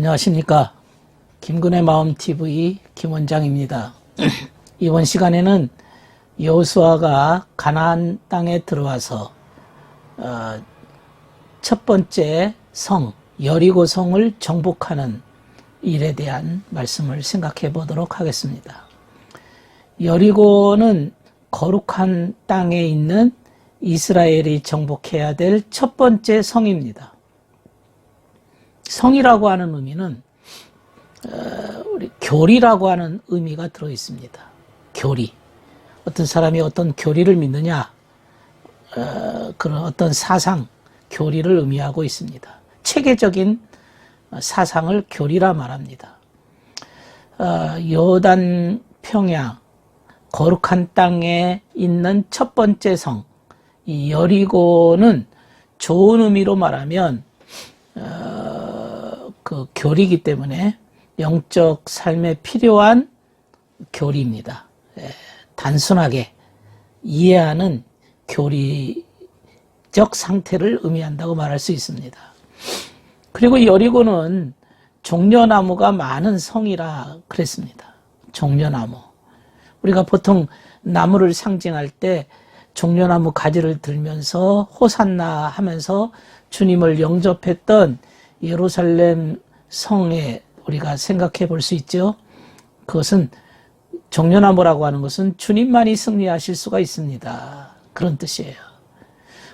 안녕하십니까. 김근의 마음TV 김원장입니다. 이번 시간에는 여호수아가 가나안 땅에 들어와서 어, 첫 번째 성 여리고 성을 정복하는 일에 대한 말씀을 생각해 보도록 하겠습니다. 여리고는 거룩한 땅에 있는 이스라엘이 정복해야 될 첫 번째 성입니다. 성이라고 하는 의미는 어, 우리 교리라고 하는 의미가 들어 있습니다. 교리. 어떤 사람이 어떤 교리를 믿느냐, 어, 그런 어떤 사상, 교리를 의미하고 있습니다. 체계적인 사상을 교리라 말합니다. 어, 요단 평양, 거룩한 땅에 있는 첫 번째 성, 이 여리고는 좋은 의미로 말하면, 어, 그 교리이기 때문에 영적 삶에 필요한 교리입니다. 예, 단순하게 이해하는 교리적 상태를 의미한다고 말할 수 있습니다. 그리고 여리고는 종려나무가 많은 성이라 그랬습니다. 종려나무. 우리가 보통 나무를 상징할 때 종려나무 가지를 들면서 호산나 하면서 주님을 영접했던 예루살렘 성에 우리가 생각해 볼 수 있죠. 그것은 종려나무라고 하는 것은 주님만이 승리하실 수가 있습니다. 그런 뜻이에요.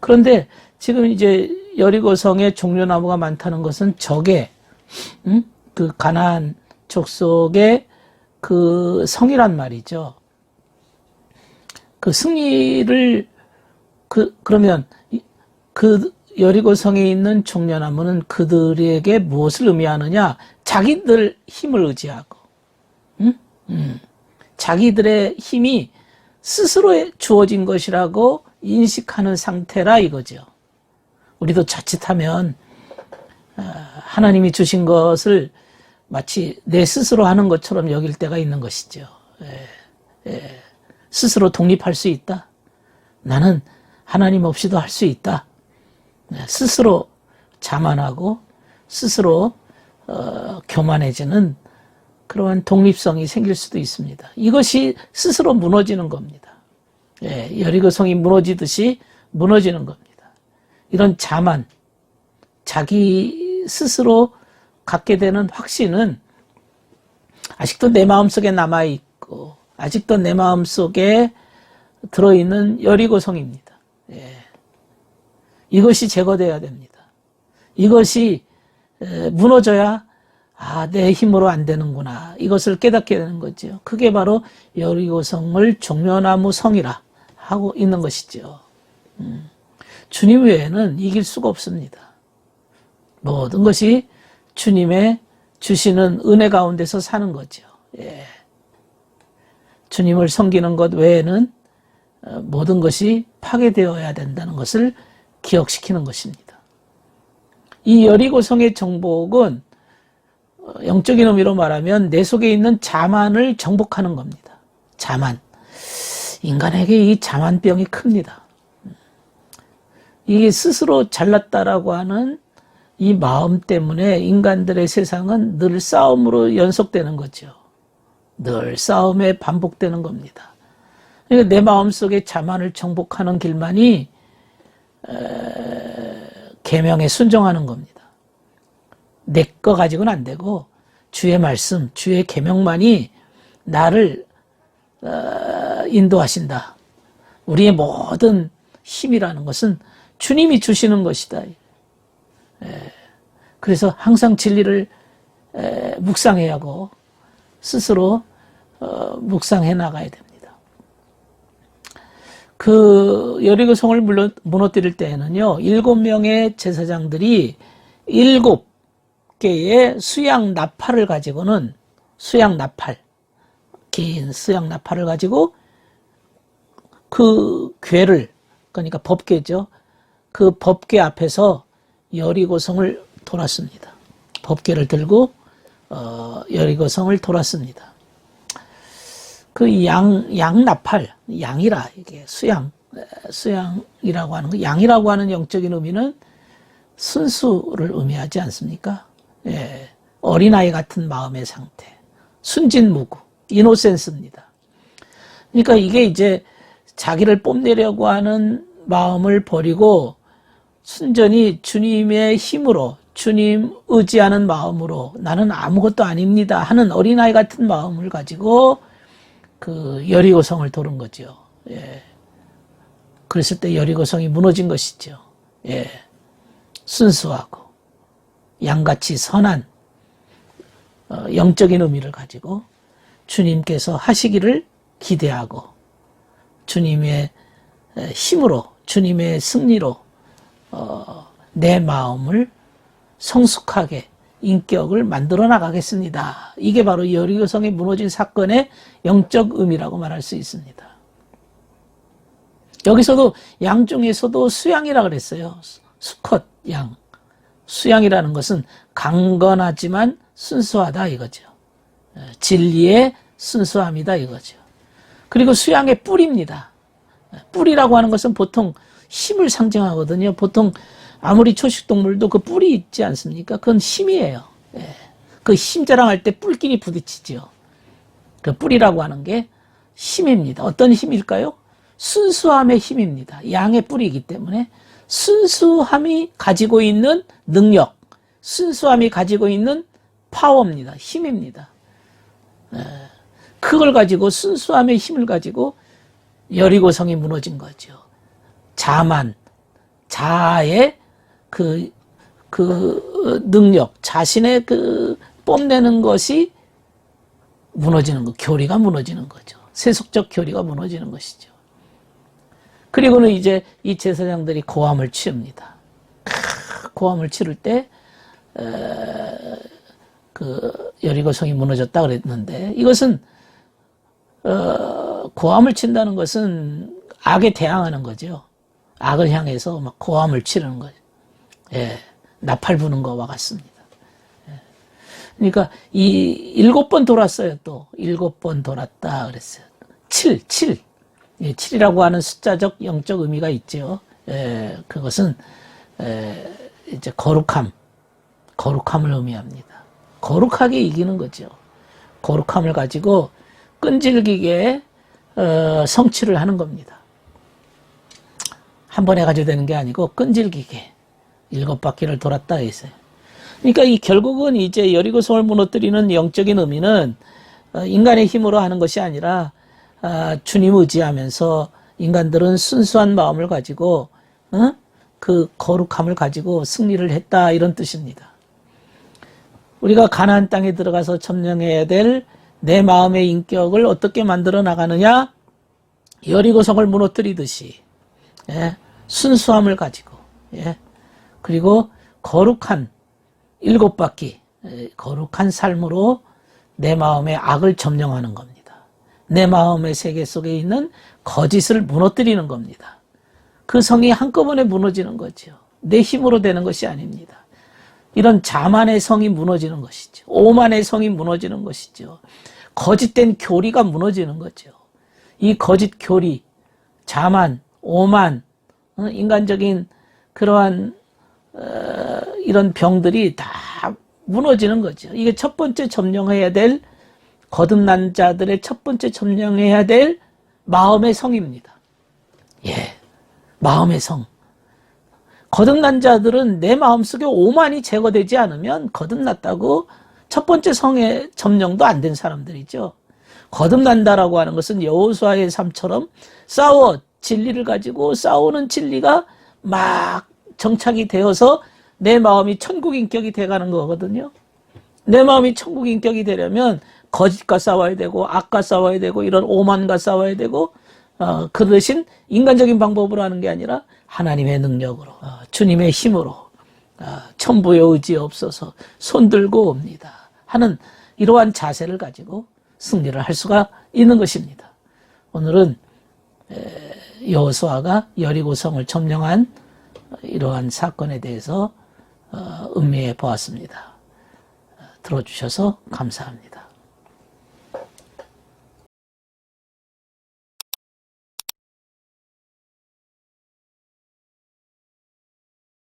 그런데 지금 이제 여리고성에 종려나무가 많다는 것은 적의 음? 그 가나안 족속의 그 성이란 말이죠. 그 승리를 그 그러면 그 여리고성에 있는 종려나무는 그들에게 무엇을 의미하느냐? 자기들 힘을 의지하고, 음? 음. 자기들의 힘이 스스로 주어진 것이라고 인식하는 상태라 이거죠. 우리도 자칫하면 하나님이 주신 것을 마치 내 스스로 하는 것처럼 여길 때가 있는 것이죠. 예, 예. 스스로 독립할 수 있다. 나는 하나님 없이도 할 수 있다. 네, 스스로 자만하고 스스로 어, 교만해지는 그러한 독립성이 생길 수도 있습니다. 이것이 스스로 무너지는 겁니다. 예, 여리고 성이 무너지듯이 무너지는 겁니다. 이런 자만, 자기 스스로 갖게 되는 확신은 아직도 내 마음속에 남아있고, 아직도 내 마음속에 들어있는 여리고성입니다. 예. 이것이 제거돼야 됩니다. 이것이 무너져야 아, 내 힘으로 안 되는구나. 이것을 깨닫게 되는 거죠. 그게 바로 여리고성을 종려나무 성이라 하고 있는 것이죠. 음. 주님 외에는 이길 수가 없습니다. 모든 것이 주님의 주시는 은혜 가운데서 사는 거죠. 예. 주님을 섬기는 것 외에는 어, 모든 것이 파괴되어야 된다는 것을 기억시키는 것입니다. 이 여리고성의 정복은 영적인 의미로 말하면 내 속에 있는 자만을 정복하는 겁니다. 자만. 인간에게 이 자만병이 큽니다. 이게 스스로 잘났다라고 하는 이 마음 때문에 인간들의 세상은 늘 싸움으로 연속되는 거죠. 늘 싸움에 반복되는 겁니다. 그러니까 내 마음속에 자만을 정복하는 길만이 계명에 순종하는 겁니다. 내 거 가지고는 안 되고 주의 말씀, 주의 계명만이 나를 어, 인도하신다. 우리의 모든 힘이라는 것은 주님이 주시는 것이다. 그래서 항상 진리를 묵상해야 하고 스스로 어, 묵상해 나가야 됩니다. 그 여리고 성을 무너뜨릴 때에는요 일곱 명의 제사장들이 일곱 개의 수양 나팔을 가지고는 수양 나팔 긴 수양 나팔을 가지고 그 괴를 그러니까 법궤죠. 그 법궤 앞에서 여리고성을 돌았습니다. 법궤를 들고 어, 여리고성을 돌았습니다. 그 양, 양나팔, 양이라, 이게 수양, 수양이라고 하는 거, 양이라고 하는 영적인 의미는 순수를 의미하지 않습니까? 예, 어린아이 같은 마음의 상태, 순진무구, 이노센스입니다. 그러니까 이게 이제 자기를 뽐내려고 하는 마음을 버리고 순전히 주님의 힘으로 주님 의지하는 마음으로 나는 아무것도 아닙니다 하는 어린아이 같은 마음을 가지고 그 여리고성을 도른 거죠. 예. 그랬을 때 여리고성이 무너진 것이죠. 예. 순수하고 양같이 선한 어, 영적인 의미를 가지고 주님께서 하시기를 기대하고 주님의 에, 힘으로 주님의 승리로 어, 내 마음을 성숙하게 인격을 만들어 나가겠습니다. 이게 바로 여리고성이 무너진 사건의 영적 의미라고 말할 수 있습니다. 여기서도 양 중에서도 수양이라 그랬어요. 수컷 양. 수양이라는 것은 강건하지만 순수하다 이거죠. 에, 진리의 순수함이다 이거죠. 그리고 수양의 뿌리입니다. 뿌리라고 하는 것은 보통 힘을 상징하거든요. 보통 아무리 초식동물도 그 뿔이 있지 않습니까? 그건 힘이에요. 예. 그 힘 자랑할 때 뿔끼리 부딪히죠. 그 뿔이라고 하는 게 힘입니다. 어떤 힘일까요? 순수함의 힘입니다. 양의 뿔이기 때문에 순수함이 가지고 있는 능력, 순수함이 가지고 있는 파워입니다. 힘입니다. 예. 그걸 가지고 순수함의 힘을 가지고 여리고성이 무너진 거죠. 자만, 자아의 그, 그 능력, 자신의 그 뽐내는 것이 무너지는 거, 교리가 무너지는 거죠. 세속적 교리가 무너지는 것이죠. 그리고는 이제 이 제사장들이 고함을 치릅니다. 고함을 치를 때, 그, 여리고성이 무너졌다 그랬는데, 이것은, 어, 고함을 친다는 것은 악에 대항하는 거죠. 악을 향해서 막 고함을 치르는 거죠. 예, 나팔 부는 거와 같습니다. 예. 그러니까 이 일곱 번 돌았어요. 또 일곱 번 돌았다 그랬어요. 7, 7. 예, 7이라고 하는 숫자적 영적 의미가 있죠. 예, 그것은 예, 이제 거룩함, 거룩함을 의미합니다. 거룩하게 이기는 거죠. 거룩함을 가지고 끈질기게 어, 성취를 하는 겁니다. 한 번에 가지고 되는 게 아니고 끈질기게 일곱 바퀴를 돌았다 했어요. 그러니까 이 결국은 이제 여리고 성을 무너뜨리는 영적인 의미는 어, 인간의 힘으로 하는 것이 아니라 아, 주님 의지하면서 인간들은 순수한 마음을 가지고 어? 그 거룩함을 가지고 승리를 했다 이런 뜻입니다. 우리가 가나안 땅에 들어가서 점령해야 될 내 마음의 인격을 어떻게 만들어 나가느냐? 여리고성을 무너뜨리듯이 예, 순수함을 가지고 예, 그리고 거룩한 일곱 바퀴 예, 거룩한 삶으로 내 마음의 악을 점령하는 겁니다. 내 마음의 세계 속에 있는 거짓을 무너뜨리는 겁니다. 그 성이 한꺼번에 무너지는 거죠. 내 힘으로 되는 것이 아닙니다. 이런 자만의 성이 무너지는 것이죠. 오만의 성이 무너지는 것이죠. 거짓된 교리가 무너지는 거죠. 이 거짓 교리, 자만, 오만, 어, 인간적인 그러한 어, 이런 병들이 다 무너지는 거죠. 이게 첫 번째 점령해야 될 거듭난 자들의 첫 번째 점령해야 될 마음의 성입니다. 예, 마음의 성. 거듭난 자들은 내 마음속에 오만이 제거되지 않으면 거듭났다고 첫 번째 성의 점령도 안 된 사람들이죠. 거듭난다라고 하는 것은 여호수아의 삶처럼 싸워 진리를 가지고 싸우는 진리가 막 정착이 되어서 내 마음이 천국 인격이 돼가는 거거든요. 내 마음이 천국 인격이 되려면 거짓과 싸워야 되고 악과 싸워야 되고 이런 오만과 싸워야 되고 어, 그 대신 인간적인 방법으로 하는 게 아니라 하나님의 능력으로 어, 주님의 힘으로 어, 천부의 의지 없어서 손들고 옵니다 하는 이러한 자세를 가지고 승리를 할 수가 있는 것입니다. 오늘은 여호수아가 여리고성을 점령한 이러한 사건에 대해서 어, 음미해 보았습니다. 들어주셔서 감사합니다.